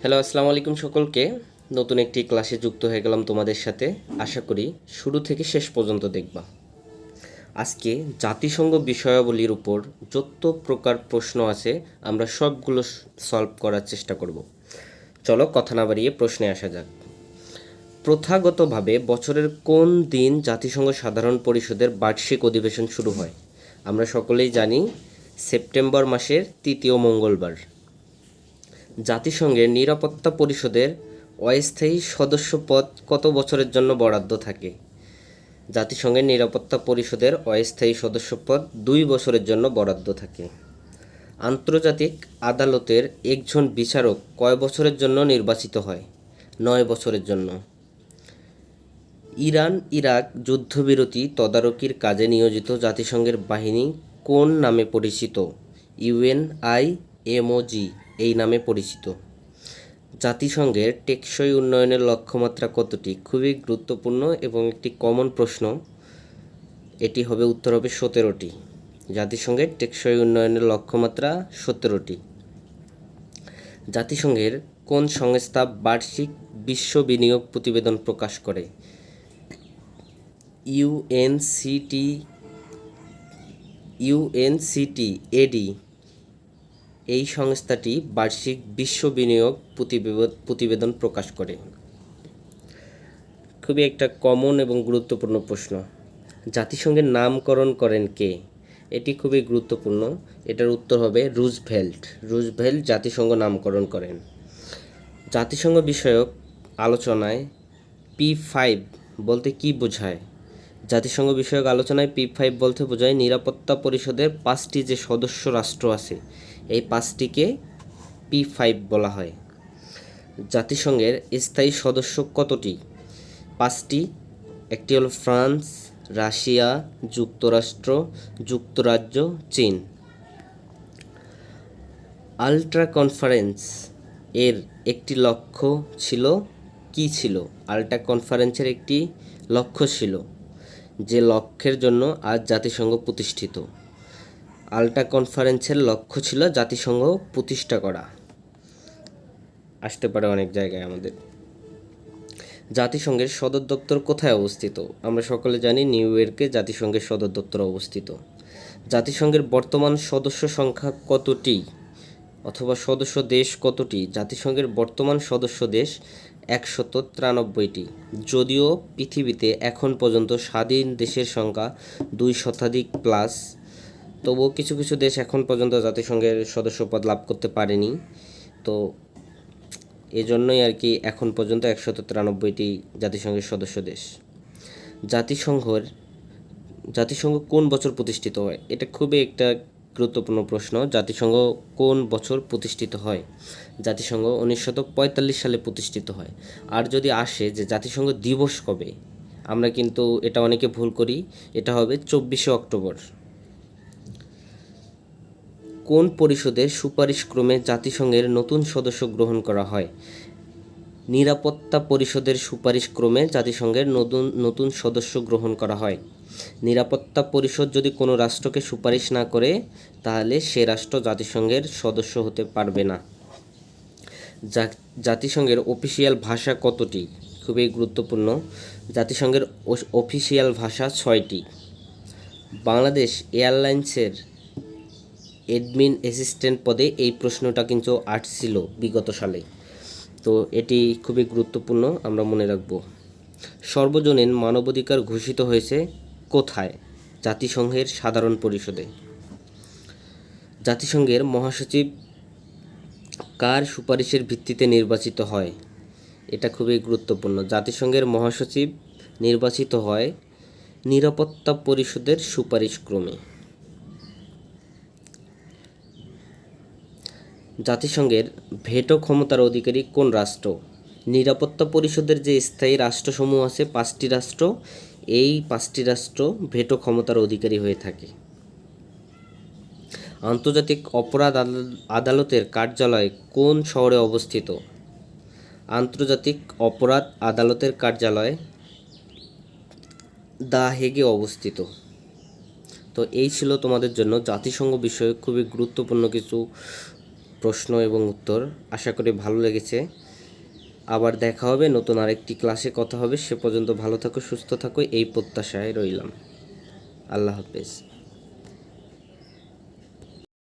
Hello আসসালামু আলাইকুম সকলকে। নতুন একটি ক্লাসে যুক্ত হয়ে গেলাম তোমাদের সাথে। আশা করি শুরু থেকে শেষ পর্যন্ত দেখবা। আজকে জাতিসংঘ বিষয়াবলীর উপর যত প্রকার প্রশ্ন আছে, আমরা সবগুলো সলভ করার চেষ্টা করব। চলো কথা না বাড়িয়ে প্রশ্নে আসা যাক। প্রথাগতভাবে বছরের কোন দিন জাতিসংঘ সাধারণ পরিষদের বার্ষিক অধিবেশন শুরু হয়? আমরা সকলেই জানি সেপ্টেম্বর মাসের তৃতীয় মঙ্গলবার। জাতিসংঘের নিরাপত্তা পরিষদের অস্থায়ী সদস্য পদ কত বছরের জন্য বরাদ্দ থাকে? জাতিসংঘের নিরাপত্তা পরিষদের অস্থায়ী সদস্য পদ দুই বছরের জন্য বরাদ্দ থাকে। আন্তর্জাতিক আদালতের একজন বিচারক কয় বছরের জন্য নির্বাচিত হয়? নয় বছরের জন্য। ইরান, ইরাক যুদ্ধবিরতি তদারকির কাজে নিয়োজিত জাতিসংঘের বাহিনী কোন নামে পরিচিত? ইউএনআই এমওজি এই নামে পরিচিত। জাতিসংঘের টেকসই উন্নয়নের লক্ষ্যমাত্রা কতটি? খুবই গুরুত্বপূর্ণ এবং একটি কমন প্রশ্ন। এটি হবে উত্তর হবে সতেরোটি। জাতিসংঘের টেকসই উন্নয়নের লক্ষ্যমাত্রা সতেরোটি। জাতিসংঘের কোন সংস্থা বার্ষিক বিশ্ব বিনিয়োগ প্রতিবেদন প্রকাশ করে? ইউএনসিটি ইউএনসিটি এডি এই সংস্থাটি বার্ষিক বিশ্ব বিনিয়োগ প্রতিবেদন প্রকাশ করে। খুবই একটা কমন এবং গুরুত্বপূর্ণ প্রশ্ন। জাতিসংঘের নামকরণ করেন কে? এটি খুবই গুরুত্বপূর্ণ। এটার উত্তর হবে রুজভেল্ট। রুজভেল্ট জাতিসংঘ নামকরণ করেন। জাতিসংঘ বিষয়ক আলোচনায় পি ফাইভ বলতে কি বোঝায়? জাতিসংঘ বিষয়ক আলোচনায় পি ফাইভ বলতে বোঝায় নিরাপত্তা পরিষদের পাঁচটি যে সদস্য রাষ্ট্র আছে, এই পাঁচটিকে পি ফাইভ বলা হয়। জাতিসংঘের স্থায়ী সদস্য কতটি? পাঁচটি, একটি হলো ফ্রান্স, রাশিয়া, যুক্তরাষ্ট্র, যুক্তরাজ্য, চীন। আলট্রা কনফারেন্স এর একটি লক্ষ্য ছিল, কি ছিল? আলট্রা কনফারেন্সের একটি লক্ষ্য ছিল। যে লক্ষ্যের জন্য আজ জাতিসংঘ প্রতিষ্ঠিত। আলট্রা কনফারেন্সের লক্ষ্য ছিল জাতিসংঘ প্রতিষ্ঠা করা। আসতে পারে অনেক জায়গায় আমাদের। জাতিসংঘের সদর দপ্তর কোথায় অবস্থিত? আমরা সকলে জানি নিউ ইয়র্কে জাতিসংঘের সদর দপ্তর অবস্থিত। জাতিসংঘের বর্তমান সদস্য সংখ্যা কতটি? অথবা সদস্য দেশ কতটি? জাতিসংঘের বর্তমান সদস্য দেশ একশত তিরানব্বইটি। যদিও পৃথিবীতে এখন পর্যন্ত স্বাধীন দেশের সংখ্যা দুই শতাধিক প্লাস তবুও কিছু কিছু দেশ এখন পর্যন্ত জাতিসংঘের সদস্যপদ লাভ করতে পারেনি। তো এজন্যই আর কি এখন পর্যন্ত একশত তিরানব্বইটি জাতিসংঘের সদস্য দেশ। জাতিসংঘের, জাতিসংঘ কোন বছর প্রতিষ্ঠিত হয়? এটা খুবই একটা গুরুত্বপূর্ণ প্রশ্ন, জাতিসংঘ কোন বছর প্রতিষ্ঠিত হয়? জাতিসংঘ উনিশশো পঁয়তাল্লিশ সালে প্রতিষ্ঠিত হয়। আর যদি আসে যে জাতিসংঘ দিবস কবে, আমরা কিন্তু এটা অনেকে ভুল করি, এটা হবে চব্বিশে অক্টোবর। কোন পরিষদের সুপারিশক্রমে জাতিসংঘের নতুন সদস্য গ্রহণ করা হয়? নিরাপত্তা পরিষদের সুপারিশক্রমে জাতিসংঘের নতুন নতুন সদস্য গ্রহণ করা হয়। নিরাপত্তা পরিষদ যদি কোনো রাষ্ট্রকে সুপারিশ না করে, তাহলে সে রাষ্ট্র জাতিসংঘের সদস্য হতে পারবে না। জাতিসংঘের অফিসিয়াল ভাষা কতটি? খুবই গুরুত্বপূর্ণ। জাতিসংঘের অফিসিয়াল ভাষা ছয়টি। বাংলাদেশ এয়ারলাইন্সের এডমিন অ্যাসিস্ট্যান্ট পদে এই প্রশ্নটা কিন্তু আসছিল বিগত সালে। তো এটি খুবই গুরুত্বপূর্ণ আমরা মনে রাখব। সর্বজনীন মানবাধিকার ঘোষিত হয়েছে কোথায়? জাতিসংঘের সাধারণ পরিষদে। জাতিসংঘের মহাসচিব কার সুপারিশের ভিত্তিতে নির্বাচিত হয়? এটা খুবই গুরুত্বপূর্ণ। জাতিসংঘের মহাসচিব নির্বাচিত হয় নিরাপত্তা পরিষদের সুপারিশ ক্রমে। জাতিসংঘের ভেটো ক্ষমতার অধিকারী কোন রাষ্ট্র? নিরাপত্তা পরিষদের যে স্থায়ী রাষ্ট্রসমূহ আছে, পাঁচটি রাষ্ট্র, এই পাঁচটি রাষ্ট্র ভেটো ক্ষমতার অধিকারী হয়ে থাকে। আন্তর্জাতিক অপরাধ আদালতের কার্যালয় কোন শহরে অবস্থিত? আন্তর্জাতিক অপরাধ আদালতের কার্যালয় দা হেগে অবস্থিত। তো এই ছিল তোমাদের জন্য জাতিসংঘ বিষয়ে খুবই গুরুত্বপূর্ণ কিছু প্রশ্ন এবং উত্তর। আশা করি ভালো লেগেছে। আবার দেখা হবে, নতুন আরেকটি ক্লাসে কথা হবে। সে পর্যন্ত ভালো থাকো, সুস্থ থাকো, এই প্রত্যাশায় রইলাম। আল্লাহ হাফেজ।